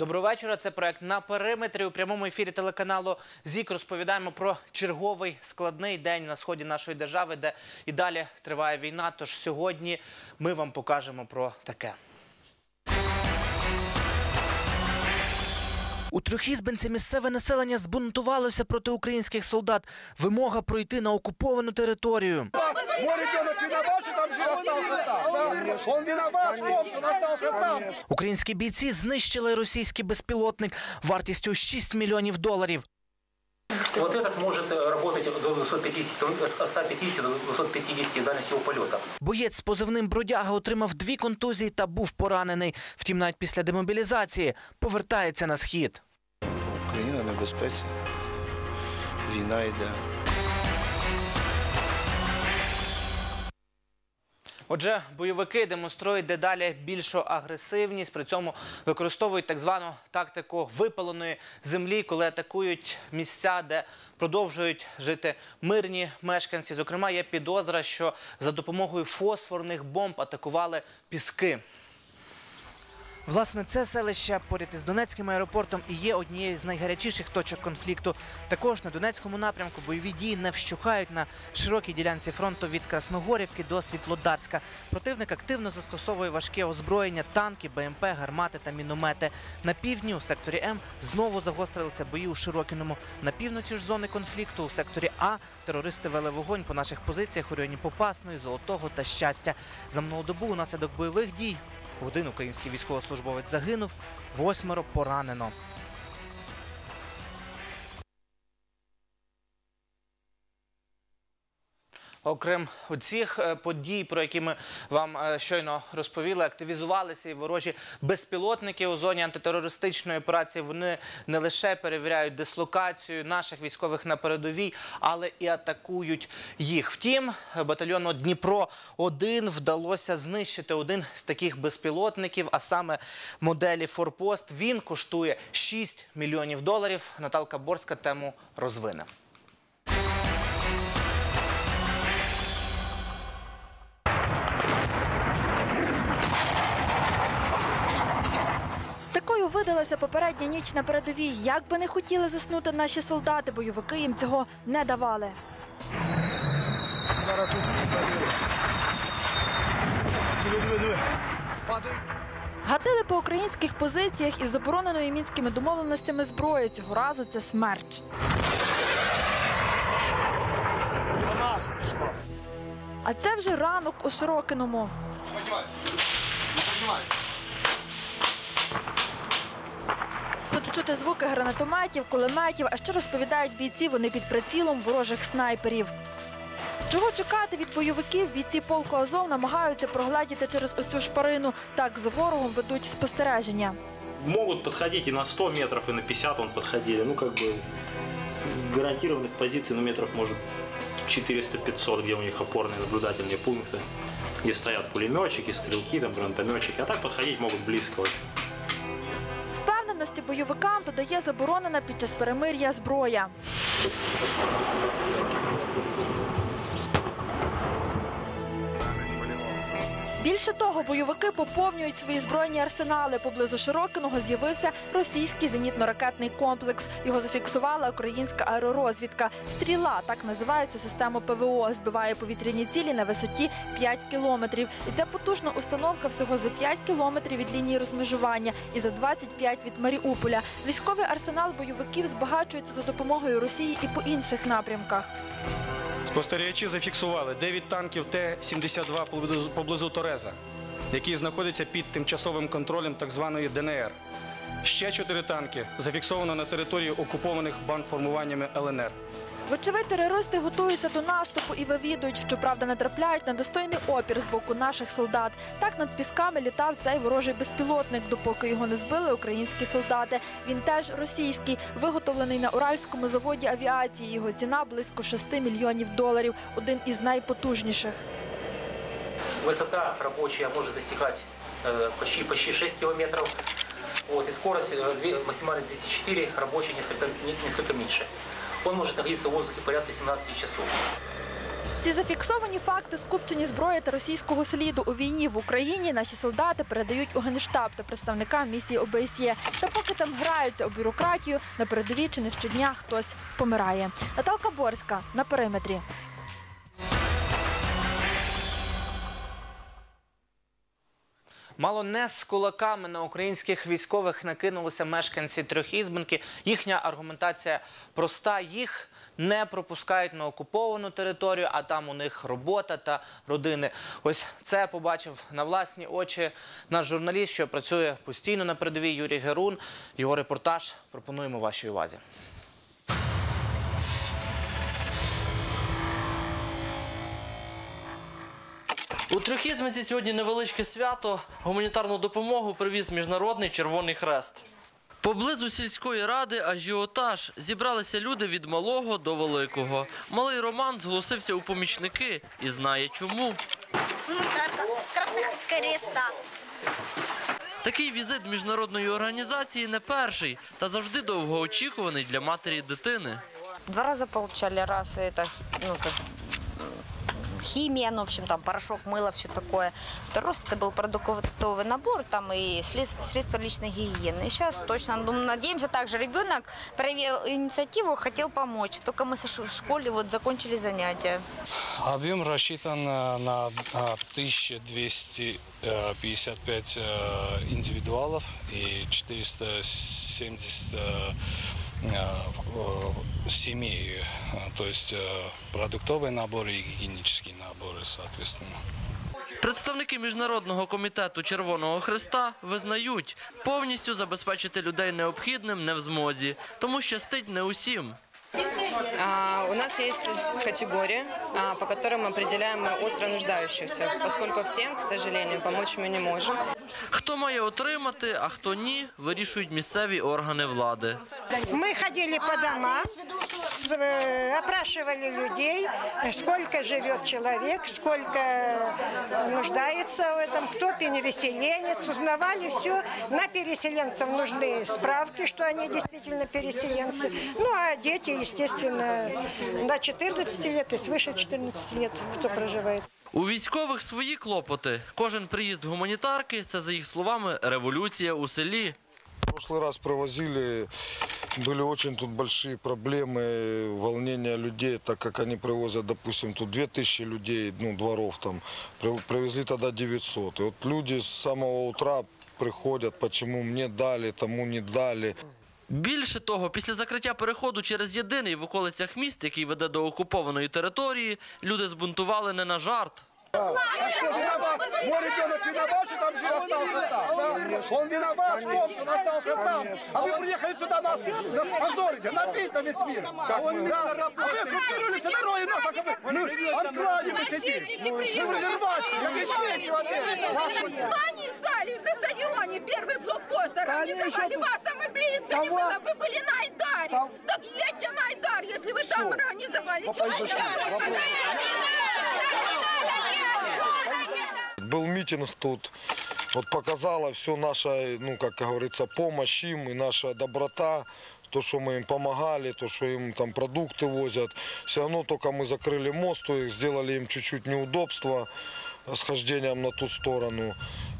Доброго вечора. Це проект на периметрі у прямому ефірі телеканалу ЗІК. Розповідаємо про черговий складний день на сході нашої держави, де і далі триває війна. Тож сьогодні ми вам покажемо про таке. У Трьохізбинці місцеве населення збунтувалося проти українських солдат. Вимога пройти на окуповану територію. Остался там. Да? Он виноват в том, что он остался там. Українські бійці знищили російський безпілотник вартістю 6 мільйонів доларів. Вот этот может э, работать до 250, от 150 до 250 дальности его полета. Боєць з позивним Бродяга отримав дві контузії та був поранений. Втім, навіть після демобілізації повертається на схід. Україна в небезпеці. Війна йде. Отже, бойовики демонструють дедалі більшу агресивність, при цьому використовують так звану тактику випаленої землі, коли атакують місця, де продовжують жити мирні мешканці. Зокрема, є підозра, що за допомогою фосфорних бомб атакували піски. Власне, це селище поряд із Донецьким аеропортом і є однією з найгарячіших точок конфлікту. Також на Донецькому напрямку бойові дії не вщухають на широкій ділянці фронту від Красногорівки до Світлодарська. Противник активно застосовує важке озброєння, танки, БМП, гармати та міномети. На півдні у секторі М знову загострилися бої у Широкіному. На півночі ж зони конфлікту у секторі А терористи вели вогонь по наших позиціях у районі Попасної, Золотого та Щастя. За минулу добу унаслідок бойових дій один український військовослужбовець загинув, восьмеро поранено. Окрім цих е, подій, про які ми вам е, щойно розповіли, активізувалися і ворожі безпілотники у зоні антитерористичної операції. Вони не лише перевіряють дислокацію наших військових на передовій, але і атакують їх. Втім, батальйону Дніпро 1 вдалося знищити один з таких безпілотників, а саме моделі Форпост. Він коштує 6 мільйонів доларів. Наталка Борська тему розвине. Видалася попередня ніч на передовій. Як би не хотіли заснути наші солдати, бойовики їм цього не давали. Зараз тут. Диви, диви, диви. Падає. Гатили по українських позиціях із забороненою мінськими домовленостями зброї. Цього разу це смерч. А це вже ранок у Широкиному. Тут чути звуки гранатометів, кулеметів, а ще розповідають бійці, вони під прицілом ворожих снайперів. Чого чекати від бойовиків? Бійці полку Азов намагаються прогледіти через оцю шпарину. Так за ворогом ведуть спостереження. Могут подходить и на 100 метров, и на 50 он подходили. Ну, как бы, гарантированных позиций, ну, метров, может, 400-500, где у них опорные наблюдательные пункты, где стоят пулеметчики, стрелки, там, гранатометчики. А так подходить могут близко очень. Впевненості бойовикам додає заборонена під час перемир'я зброя. Більше того, бойовики поповнюють свої збройні арсенали. Поблизу Широкиного з'явився російський зенітно-ракетний комплекс. Його зафіксувала українська аеророзвідка. Стріла так називають цю систему ПВО. Збиває повітряні цілі на висоті 5 кілометрів. І ця потужна установка всього за 5 кілометрів від лінії розмежування і за 25 від Маріуполя. Військовий арсенал бойовиків збагачується за допомогою Росії і по інших напрямках. Спостерігачі зафіксували 9 танків Т-72 поблизу- Тореза, які знаходяться під тимчасовим контролем так званої ДНР. Ще 4 танки зафіксовано на території окупованих бандформуваннями ЛНР. Вочевидь, терористи готуються до наступу і вивідують, щоправда, натрапляють на достойний опір з боку наших солдат. Так над пісками літав цей ворожий безпілотник, допоки його не збили українські солдати. Він теж російський, виготовлений на Уральському заводі авіації. Його ціна близько 6 мільйонів доларів. Один із найпотужніших. Высота рабочая может достигать э, почти, почти 6 километров. Вот, и скорость э, две- максимально 204, рабочая несколько, не- несколько меньше. Он может находиться в воздухе порядка 17 часов. Всі зафіксовані факти скупчені зброї та російського сліду у війні в Україні наші солдати передають у генштаб та представникам місії ОБСЄ. Та поки там граються у бюрократію, на передовій чи не щодня хтось помирає. Наталка Борська на периметрі. Мало не з кулаками на українських військових накинулися мешканці трьохізбинки. Їхня аргументація проста: їх не пропускають на окуповану територію, а там у них робота та родини. Ось це побачив на власні очі наш журналіст, що працює постійно на передовій Юрій Герун. Його репортаж пропонуємо вашій увазі. У Трьохізмиці сьогодні невеличке свято. Гуманітарну допомогу привіз Міжнародний Червоний Хрест. Поблизу сільської ради ажіотаж. Зібралися люди від малого до великого. Малий Роман зголосився у помічники і знає чому. Красных креста. Такий візит міжнародної організації не перший та завжди довгоочікуваний для матері дитини. Два раза получали, раз это ну, химия, ну, в общем, там порошок, мыло, все такое. Второй раз это был продуктовый набор, там и слез- средства личной гигиены. И сейчас точно, ну, надеемся, также ребенок проявил инициативу, хотел помочь. Только мы со ш- в школе вот закончили занятия. Объем рассчитан э, на а, 1255 э, индивидуалов и 470 э, э, семей, э, то есть э, продуктовые наборы и гигиенические наборы, соответственно. Представники міжнародного комітету Червоного Хреста визнають, повністю забезпечити людей необхідним не в змозі, тому щастить не усім. А, У нас есть категории, а, по которым мы определяем остро нуждающихся, поскольку всем, к сожалению, помочь мы не можем. Хто має отримати, а хто ні, вирішують місцеві органи влади. Мы ходили по домам, с- э, опрашивали людей, э, сколько живет человек, сколько э, нуждается в этом, кто переселенец, узнавали все. На переселенцев нужны справки, что они действительно переселенцы. Ну, а дети, естественно, до 14 лет и свыше 14 лет, кто проживает. У військових свої клопоти. Кожен приїзд гуманітарки це, за їх словами, революція у селі. В прошлый раз провозили, были очень тут большие проблемы, волнения людей, так как они привозят, допустим, тут 2000 людей, ну, дворов там, При- привезли тогда 900. И вот люди с самого утра приходят, почему мне дали, тому не дали. Більше того, після закриття переходу через єдиний в околицях міст, який веде до окупованої території, люди збунтували не на жарт. А что виноват? Мой ребенок виноват, что там жив остался там. да? Он виноват в том, что он остался там. А вы приехали сюда нас, нас позорите, набить на весь мир. А он, да? А вы оккупировали все дороги нас, а вы, ну, анклаве мы сидим. Мы в резервации, я кричите в отеле. Они стали на стадионе первый блокпост организовали. Вас там и близко не было. Вы были на Айдаре. Так едьте на Айдар, если вы там организовали. Чего вы Был митинг тут, вот показала все наша, ну, как говорится, помощь им и наша доброта, то, что мы им помогали, то, что им там продукты возят. Все равно только мы закрыли мост, то их сделали им чуть-чуть неудобства с хождением на ту сторону.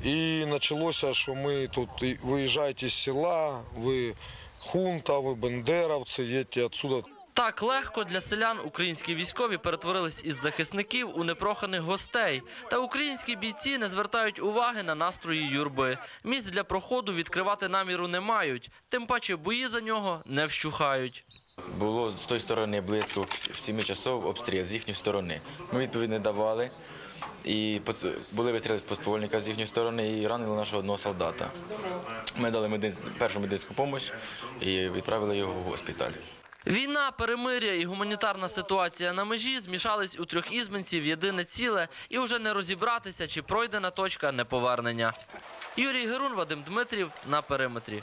И началось, что мы тут, и выезжайте из села, вы хунта, вы бендеровцы, едьте отсюда. Так легко для селян українські військові перетворились із захисників у непроханих гостей. Та українські бійці не звертають уваги на настрої юрби. Місць для проходу відкривати наміру не мають, тим паче бої за нього не вщухають. Було з тої сторони близько в 7 часов обстріл з їхньої сторони. Ми відповідь не давали. І були вистріли з поствольника з їхньої сторони і ранили нашого одного солдата. Ми дали першу медичну допомогу і відправили його в госпіталь. Війна, перемир'я і гуманітарна ситуація на межі змішались у трьох ізменців єдине ціле і вже не розібратися, чи пройдена точка неповернення. Юрій Герун, Вадим Дмитрів на периметрі.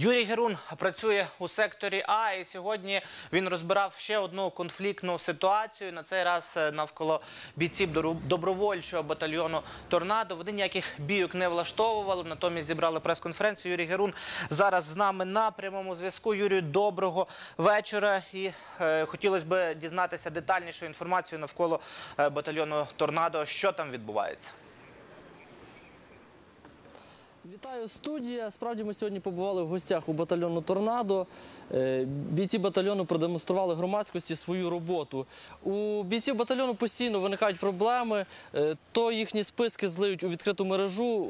Юрій Герун працює у секторі А, і сьогодні він розбирав ще одну конфліктну ситуацію. На цей раз е, навколо бійців добровольчого батальйону Торнадо. Вони ніяких бійок не влаштовували. Натомість зібрали прес-конференцію. Юрій Герун зараз з нами на прямому зв'язку. Юрію, доброго вечора. І е, хотілося б дізнатися детальнішу інформацію навколо е, батальйону Торнадо. Що там відбувається? Вітаю студія. Справді ми сьогодні побували в гостях у батальйону Торнадо. Е, Бійці батальйону продемонстрували громадськості свою роботу. У бійців батальйону постійно виникають проблеми. Е, То їхні списки злиють у відкриту мережу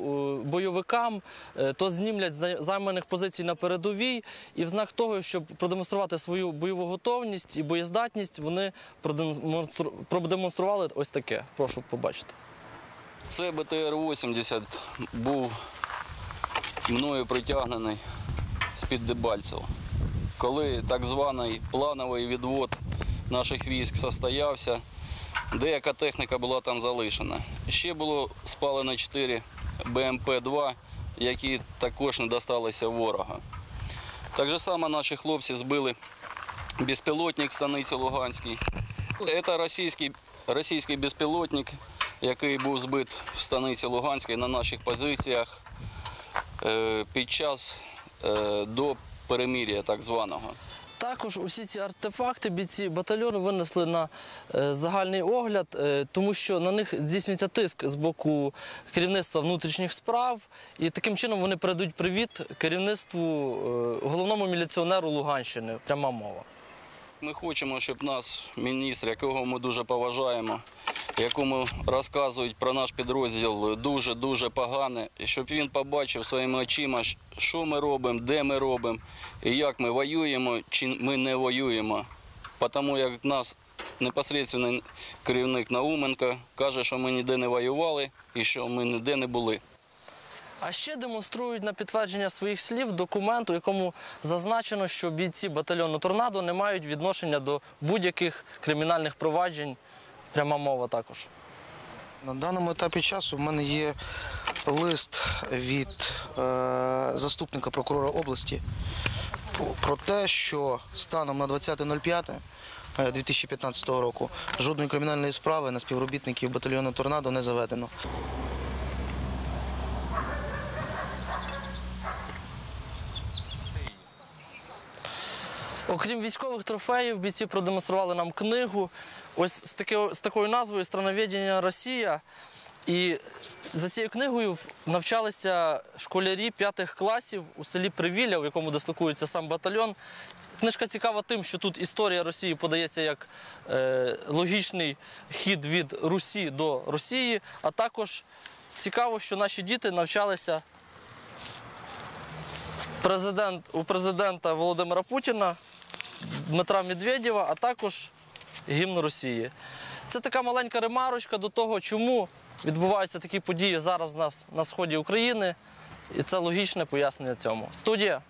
бойовикам, е, то знімлять за- займаних позицій на передовій. І в знак того, щоб продемонструвати свою бойову готовність і боєздатність, вони продемонстру- продемонстрували ось таке. Прошу побачити. Це БТР-80 був мною притягнений з-під Дебальцева. Коли так званий плановий відвод наших військ состоявся, деяка техніка була там залишена. Ще було спалено 4 БМП-2, які також не досталися ворога. Так же само наші хлопці збили безпілотник в станиці Луганській. Це російський, російський безпілотник, який був збит в станиці Луганській на наших позиціях під час е, до перемир'я так званого. Також усі ці артефакти бійці батальйону винесли на е, загальний огляд, е, тому що на них здійснюється тиск з боку керівництва внутрішніх справ, і таким чином вони передають привіт керівництву е, головному міліціонеру Луганщини. Пряма мова. Ми хочемо, щоб нас міністр, якого ми дуже поважаємо, якому розказують про наш підрозділ дуже-дуже погане, щоб він побачив своїми очима, що ми робимо, де ми робимо, і як ми воюємо чи ми не воюємо. Тому як нас непосередньо керівник Науменко каже, що ми ніде не воювали і що ми ніде не були. А ще демонструють на підтвердження своїх слів документ, у якому зазначено, що бійці батальйону Торнадо не мають відношення до будь-яких кримінальних проваджень. Пряма мова також. На даному етапі часу в мене є лист від е, заступника прокурора області про- те, що станом на 20.05 е, 2015 року жодної кримінальної справи на співробітників батальйону Торнадо не заведено. Окрім військових трофеїв, бійці продемонстрували нам книгу. Ось з, таке, з такою назвою Страноведення Росія. І за цією книгою навчалися школярі п'ятих класів у селі Привілля, в якому дислокується сам батальйон. Книжка цікава тим, що тут історія Росії подається як е, логічний хід від Русі до Росії, а також цікаво, що наші діти навчалися президент, у президента Володимира Путіна, Дмитра Медведєва, а також гімн Росії. Це така маленька ремарочка до того, чому відбуваються такі події зараз у нас на сході України. І це логічне пояснення цьому. Студія.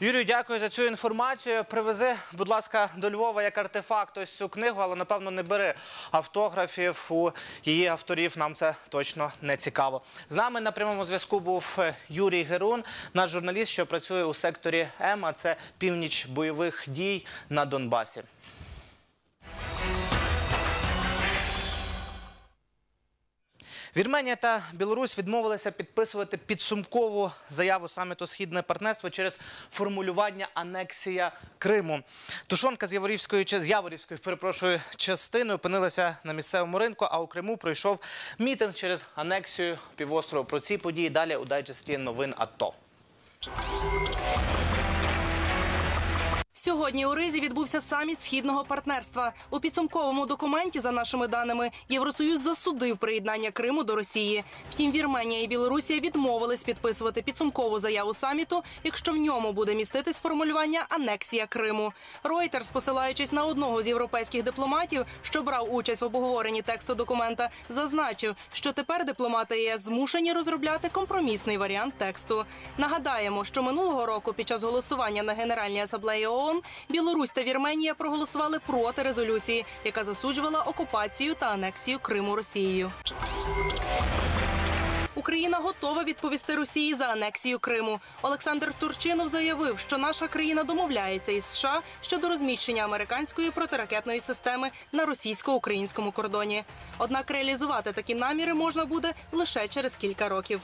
Юрію, дякую за цю інформацію. Привези, будь ласка, до Львова як артефакт ось цю книгу, але напевно не бери автографів у її авторів. Нам це точно не цікаво. З нами на прямому зв'язку був е, Юрій Герун, наш журналіст, що працює у секторі М, а це північ бойових дій на Донбасі. Вірменія та Білорусь відмовилися підписувати підсумкову заяву саміту Східне партнерство через формулювання анексія Криму. Тушонка з Яворівської з Яворівської перепрошую частини опинилася на місцевому ринку. А у Криму пройшов мітинг через анексію півострову. Про ці події далі у дайджесті новин АТО. Сьогодні у Ризі відбувся саміт східного партнерства. У підсумковому документі, за нашими даними, Євросоюз засудив приєднання Криму до Росії. Втім, Вірменія і Білорусія відмовились підписувати підсумкову заяву саміту, якщо в ньому буде міститись формулювання анексія Криму. Reuters, посилаючись на одного з європейських дипломатів, що брав участь в обговоренні тексту документа, зазначив, що тепер дипломати ЄС змушені розробляти компромісний варіант тексту. Нагадаємо, що минулого року під час голосування на Генеральній асамблеї ООН Білорусь та Вірменія проголосували проти резолюції, яка засуджувала окупацію та анексію Криму Росією. Україна готова відповісти Росії за анексію Криму. Олександр Турчинов заявив, що наша країна домовляється із США щодо розміщення американської протиракетної системи на російсько-українському кордоні. Однак реалізувати такі наміри можна буде лише через кілька років.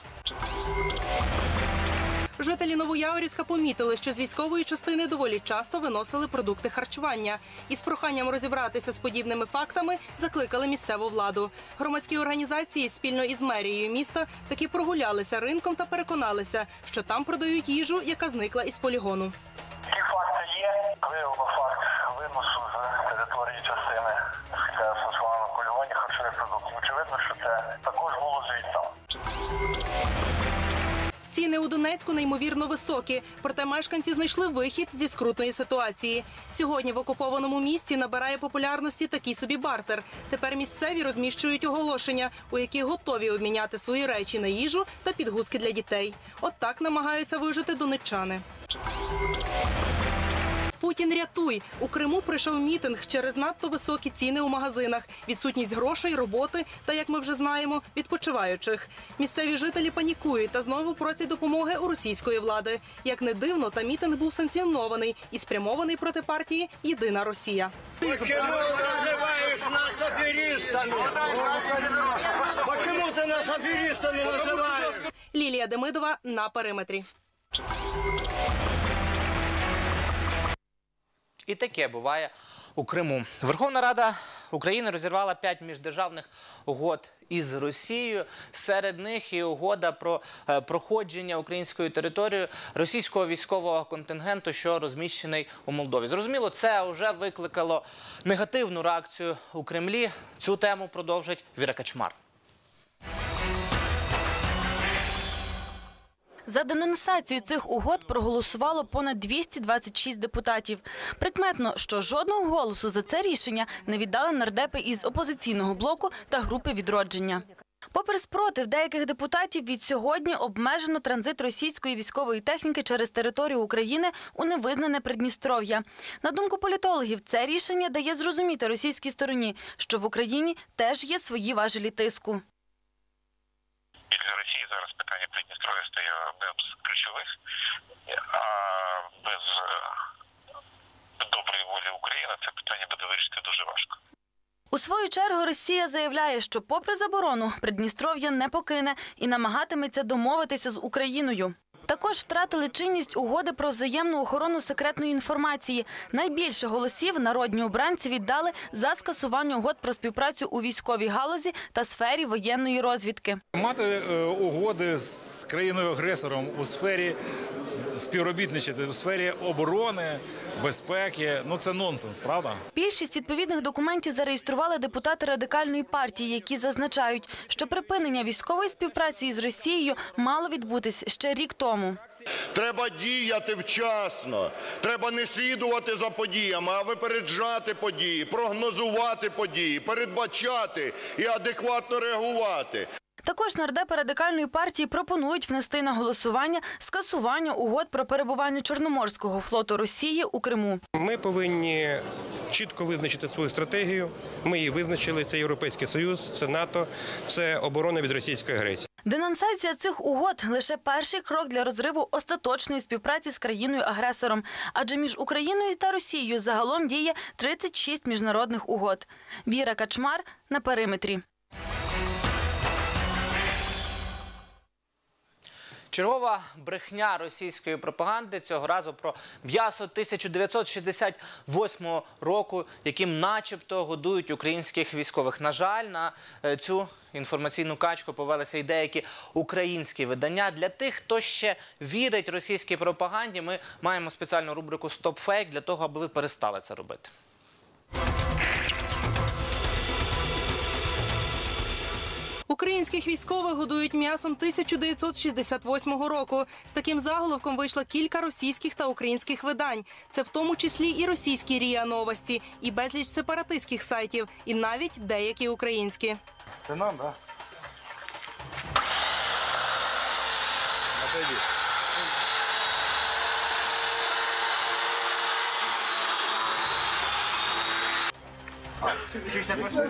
Жителі Новояворівська помітили, що з військової частини доволі часто виносили продукти харчування. І з проханням розібратися з подібними фактами закликали місцеву владу. Громадські організації спільно із мерією міста таки прогулялися ринком та переконалися, що там продають їжу, яка зникла із полігону. Ті факти є. Виявлено факт виносу з території частини сексуального полювання харчових продуктів. Очевидно, що це також було звідти. Ціни у Донецьку неймовірно високі, проте мешканці знайшли вихід зі скрутної ситуації. Сьогодні в окупованому місті набирає популярності такий собі бартер. Тепер місцеві розміщують оголошення, у яких готові обміняти свої речі на їжу та підгузки для дітей. От так намагаються вижити донеччани. Путін рятуй у Криму прийшов мітинг через надто високі ціни у магазинах, відсутність грошей, роботи та, як ми вже знаємо, відпочиваючих. Місцеві жителі панікують та знову просять допомоги у російської влади. Як не дивно, та мітинг був санкціонований і спрямований проти партії Єдина Росія. Почему ты называешь нас аферистами? Почему ты нас аферистами называешь? Лілія Демидова на периметрі. І таке буває у Криму. Верховна Рада України розірвала п'ять міждержавних угод із Росією. Серед них і угода про е, проходження українською територією російського військового контингенту, що розміщений у Молдові. Зрозуміло, це вже викликало негативну реакцію у Кремлі. Цю тему продовжить Віра Качмар. За денонсацію цих угод проголосувало понад 226 депутатів. Прикметно, що жодного голосу за це рішення не віддали нардепи із опозиційного блоку та групи відродження. Попри спротив деяких депутатів, від сьогодні обмежено транзит російської військової техніки через територію України у невизнане Придністров'я. На думку політологів, це рішення дає зрозуміти російській стороні, що в Україні теж є свої важелі тиску. Для Росії зараз питання Придністров'я стає одним з ключових, а без е, доброї волі України це питання буде вирішити дуже важко. У свою чергу Росія заявляє, що попри заборону Придністров'я не покине і намагатиметься домовитися з Україною. Також втратили чинність угоди про взаємну охорону секретної інформації. Найбільше голосів народні обранці віддали за скасування угод про співпрацю у військовій галузі та сфері воєнної розвідки. Мати е, угоди з країною-агресором у сфері співробітничати у сфері оборони, безпеки ну це нонсенс, правда? Більшість відповідних документів зареєстрували депутати радикальної партії, які зазначають, що припинення військової співпраці із Росією мало відбутись ще рік тому. Треба діяти вчасно. Треба не слідувати за подіями, а випереджати події, прогнозувати події, передбачати і адекватно реагувати. Також нардепи радикальної партії пропонують внести на голосування скасування угод про перебування Чорноморського флоту Росії у Криму. Ми повинні чітко визначити свою стратегію. Ми її визначили. Це Європейський Союз, це НАТО, це оборона від російської агресії. Денонсація цих угод лише перший крок для розриву остаточної співпраці з країною-агресором. Адже між Україною та Росією загалом діє 36 міжнародних угод. Віра Качмар на периметрі. Чергова брехня російської пропаганди цього разу про м'ясо 1968 року, яким начебто годують українських військових. На жаль, на е, цю інформаційну качку повелися й деякі українські видання. Для тих, хто ще вірить російській пропаганді, ми маємо спеціальну рубрику Стоп фейк для того, аби ви перестали це робити. Українських військових годують м'ясом 1968 року. З таким заголовком вийшло кілька російських та українських видань. Це в тому числі і російські РІА Новості, і безліч сепаратистських сайтів, і навіть деякі українські. Це нам, да? Отойди.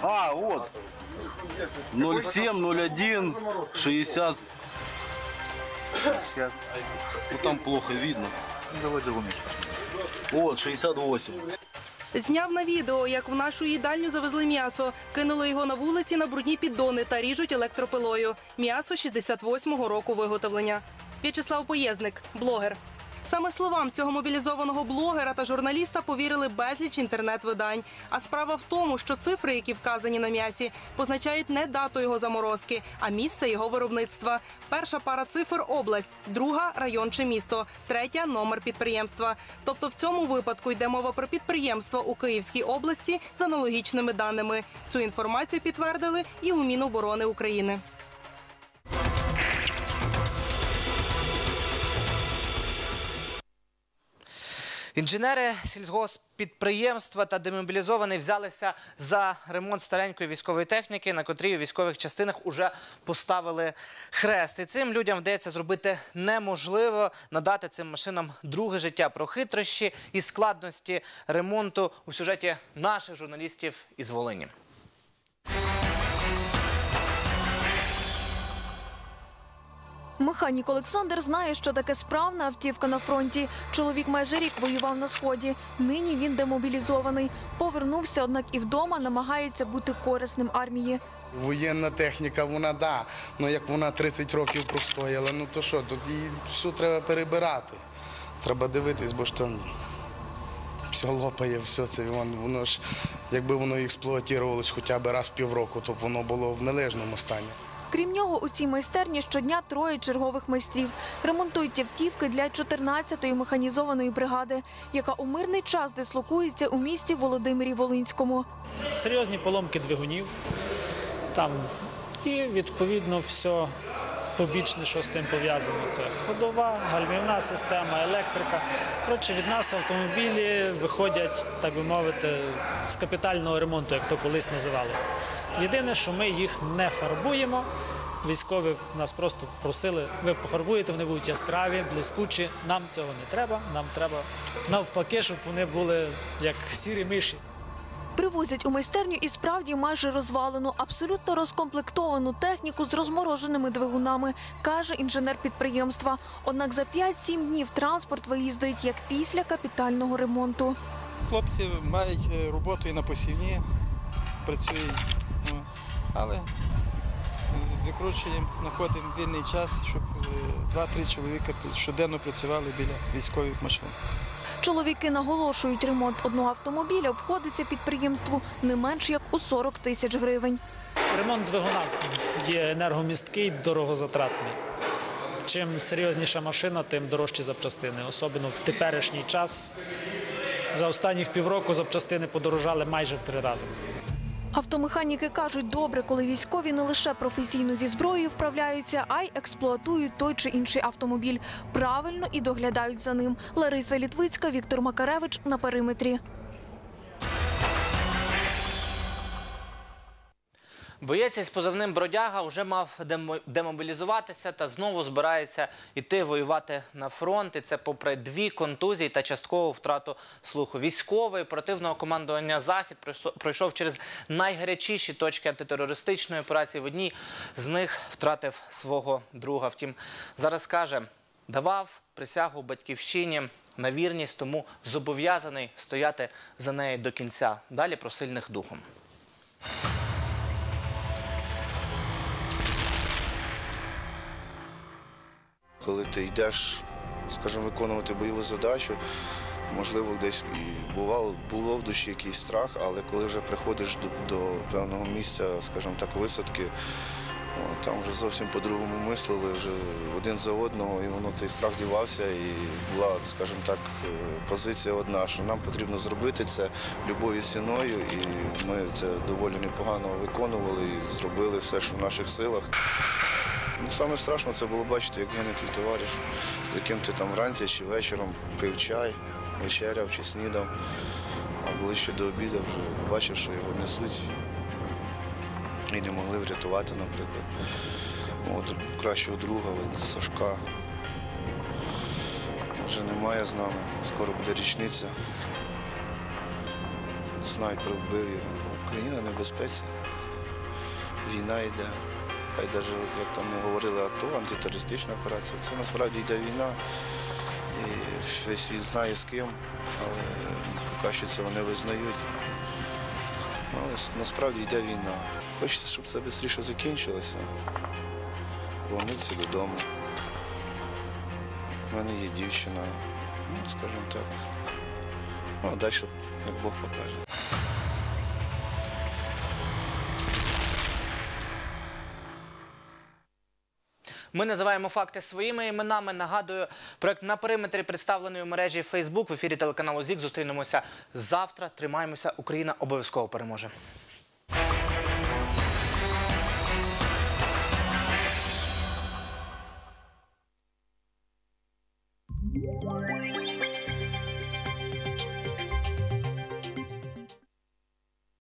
А, вот. 07, 01, 60. Ну там плохо видно. Давай догонишь. Вот, 68. Зняв на відео, як в нашу їдальню завезли м'ясо, кинули його на вулиці на брудні піддони та ріжуть електропилою. М'ясо 68-го року виготовлення. В'ячеслав Поєзник, блогер. Саме словам цього мобілізованого блогера та журналіста повірили безліч інтернет-видань. А справа в тому, що цифри, які вказані на м'ясі, позначають не дату його заморозки, а місце його виробництва. Перша пара цифр область, друга район чи місто, третя номер підприємства. Тобто в цьому випадку йде мова про підприємство у Київській області з аналогічними даними. Цю інформацію підтвердили і у Міноборони України. Інженери сільгоспідприємства та демобілізовані взялися за ремонт старенької військової техніки, на котрій у військових частинах уже поставили хрест. І цим людям вдається зробити неможливо надати цим машинам друге життя. Про хитрощі і складності ремонту у сюжеті наших журналістів із Волині. Механік Олександр знає, що таке справна автівка на фронті. Чоловік майже рік воював на сході. Нині він демобілізований. Повернувся, однак і вдома намагається бути корисним армії. Воєнна техніка, вона да. Ну як вона 30 років простояла, ну то що, тут її все треба перебирати. Треба дивитись, бо ж там все лопає, все це воно, воно ж, якби воно експлуатувалось хоча б раз в півроку, то б воно було в належному стані. Крім нього, у цій майстерні щодня троє чергових майстрів ремонтують автівки для 14-ї механізованої бригади, яка у мирний час дислокується у місті Володимирі Волинському. серйозні поломки двигунів. Там і відповідно все побічне, що з тим пов'язано. Це ходова, гальмівна система, електрика. Коротше, від нас автомобілі виходять, так би мовити, з капітального ремонту, як то колись називалося. Єдине, що ми їх не фарбуємо. Військові нас просто просили, ви пофарбуєте, вони будуть яскраві, блискучі. Нам цього не треба. Нам треба навпаки, щоб вони були як сірі миші. Привозять у майстерню і справді майже розвалену, абсолютно розкомплектовану техніку з розмороженими двигунами, каже інженер підприємства. Однак за 5-7 днів транспорт виїздить як після капітального ремонту. Хлопці мають е, роботу і на посівні, працюють, ну, але е, викручуємо, знаходимо вільний час, щоб е, два-три чоловіка щоденно працювали біля військових машин. Чоловіки наголошують, ремонт одного автомобіля обходиться підприємству не менш як у 40 тисяч гривень. Ремонт двигуна є енергомісткий, дорогозатратний. Чим серйозніша машина, тим дорожчі запчастини. Особливо в теперішній час. За останніх півроку запчастини подорожали майже в три рази. Автомеханіки кажуть, добре, коли військові не лише професійно зі зброєю вправляються, а й експлуатують той чи інший автомобіль. Правильно і доглядають за ним. Лариса Літвицька, Віктор Макаревич на периметрі. Боєць із позивним Бродяга вже мав демо- демобілізуватися та знову збирається йти воювати на фронт. І це попри дві контузії та часткову втрату слуху. Військовий противного командування Захід пройшов- через найгарячіші точки антитерористичної операції. В одній з них втратив свого друга. Втім, зараз каже, давав присягу батьківщині на вірність, тому зобов'язаний стояти за нею до кінця. Далі про сильних духом. Коли ти йдеш, скажімо, виконувати бойову задачу, можливо, десь і бувало, було в душі якийсь страх, але коли вже приходиш до, до певного місця, скажімо так, висадки, там вже зовсім по-другому мислили, вже один за одного, і воно цей страх дівався, і була, скажімо так, е, позиція одна, що нам потрібно зробити це любою ціною, і ми це доволі непогано виконували і зробили все, що в наших силах. Саме страшно це було бачити, як гине твій товариш, з яким ти там вранці чи вечором пив чай, вечеряв чи снідав, а ближче до обіду вже бачив, що його несуть і не могли врятувати, наприклад. Дру- кращого друга, от Сашка, вже немає з нами. Скоро буде річниця. Снайпер вбив його. Україна в небезпеці. Війна йде. Хай навіть, як там ми говорили, АТО, антитерористична операція, це насправді йде війна. І весь світ знає з ким, але поки що цього не визнають. Ну, Але насправді йде війна. Хочеться, щоб це швидше закінчилося. Повернутися додому. в мене є дівчина, ну, скажімо так. Ну, а далі, як Бог покаже. Ми називаємо факти своїми іменами. Нагадую, проект на периметрі представлений у мережі Facebook. в ефірі телеканалу ЗІК. Зустрінемося завтра. Тримаємося. Україна обов'язково переможе. Yeah.